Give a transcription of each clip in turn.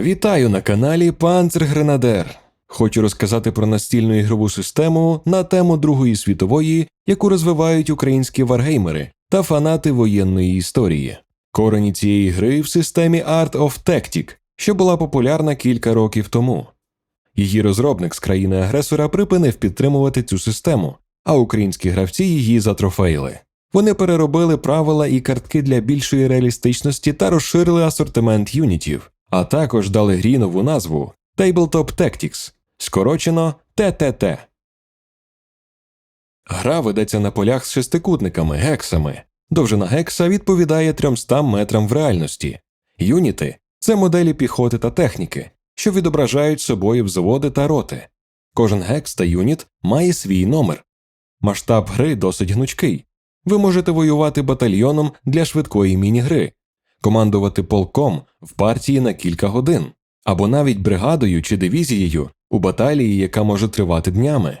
Вітаю на каналі Панцергренадер. Хочу розказати про настільну ігрову систему на тему Другої світової, яку розвивають українські варгеймери та фанати воєнної історії. Корені цієї гри в системі Art of Tactic, що була популярна кілька років тому. Її розробник з країни-агресора припинив підтримувати цю систему, а українські гравці її затрофеїли. Вони переробили правила і картки для більшої реалістичності та розширили асортимент юнітів, а також дали грі нову назву Tabletop Tactics, скорочено ТТТ. Гра ведеться на полях з шестикутниками, гексами. Довжина гекса відповідає 300 метрам в реальності. Юніти це моделі піхоти та техніки, що відображають собою взводи та роти. Кожен гекс та юніт має свій номер. Масштаб гри досить гнучкий. Ви можете воювати батальйоном для швидкої міні-гри, командувати полком в партії на кілька годин, або навіть бригадою чи дивізією у баталії, яка може тривати днями.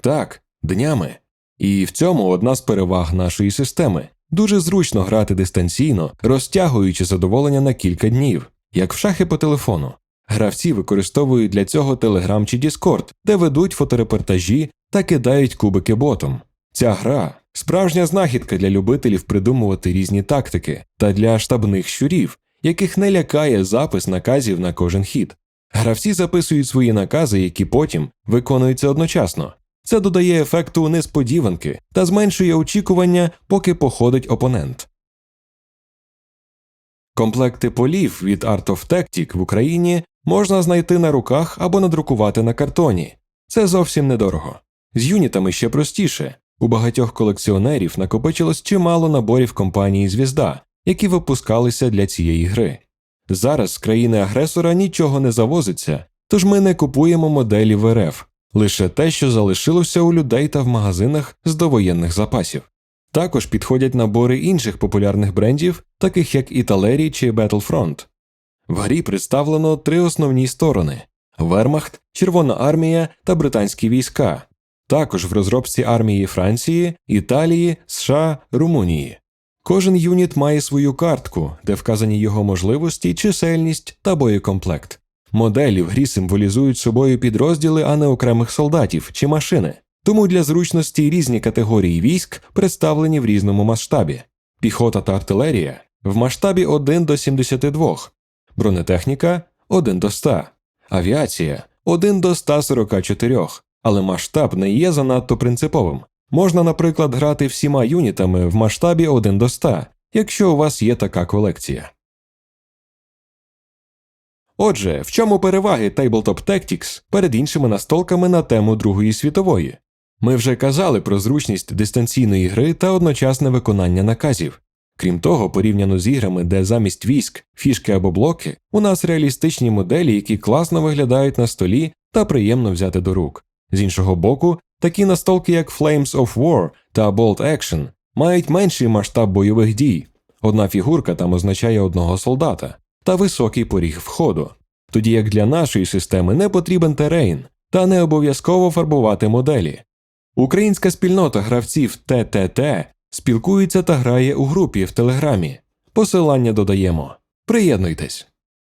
Так, днями. І в цьому одна з переваг нашої системи. Дуже зручно грати дистанційно, розтягуючи задоволення на кілька днів, як в шахи по телефону. Гравці використовують для цього Telegram чи Discord, де ведуть фоторепортажі та кидають кубики ботом. Ця гра справжня знахідка для любителів придумувати різні тактики та для штабних щурів, яких не лякає запис наказів на кожен хід. Гравці записують свої накази, які потім виконуються одночасно. Це додає ефекту несподіванки та зменшує очікування, поки походить опонент. Комплекти полів від Art of Tactic в Україні можна знайти на руках або надрукувати на картоні. Це зовсім недорого. З юнітами ще простіше. У багатьох колекціонерів накопичилось чимало наборів компанії Звізда, які випускалися для цієї гри. Зараз з країни агресора нічого не завозиться, тож ми не купуємо моделі в РФ, лише те, що залишилося у людей та в магазинах з довоєнних запасів. Також підходять набори інших популярних брендів, таких як Італері чи Battlefront. В грі представлено три основні сторони: Вермахт, Червона армія та британські війська. Також в розробці армії Франції, Італії, США, Румунії. Кожен юніт має свою картку, де вказані його можливості, чисельність та боєкомплект. Моделі в грі символізують собою підрозділи, а не окремих солдатів чи машини. Тому для зручності різні категорії військ представлені в різному масштабі. Піхота та артилерія в масштабі 1 до 72, бронетехніка 1 до 100, авіація 1 до 144, але масштаб не є занадто принциповим. Можна, наприклад, грати всіма юнітами в масштабі 1 до 100, якщо у вас є така колекція. Отже, в чому переваги Tabletop Tactics перед іншими настолками на тему Другої світової? Ми вже казали про зручність дистанційної гри та одночасне виконання наказів. Крім того, порівняно з іграми, де замість військ, фішки або блоки, у нас реалістичні моделі, які класно виглядають на столі та приємно взяти до рук. З іншого боку, такі настолки, як Flames of War та Bolt Action, мають менший масштаб бойових дій. Одна фігурка там означає одного солдата та високий поріг входу. Тоді як для нашої системи не потрібен терейн та не обов'язково фарбувати моделі. Українська спільнота гравців ТТТ спілкується та грає у групі в Телеграмі. Посилання додаємо. Приєднуйтесь.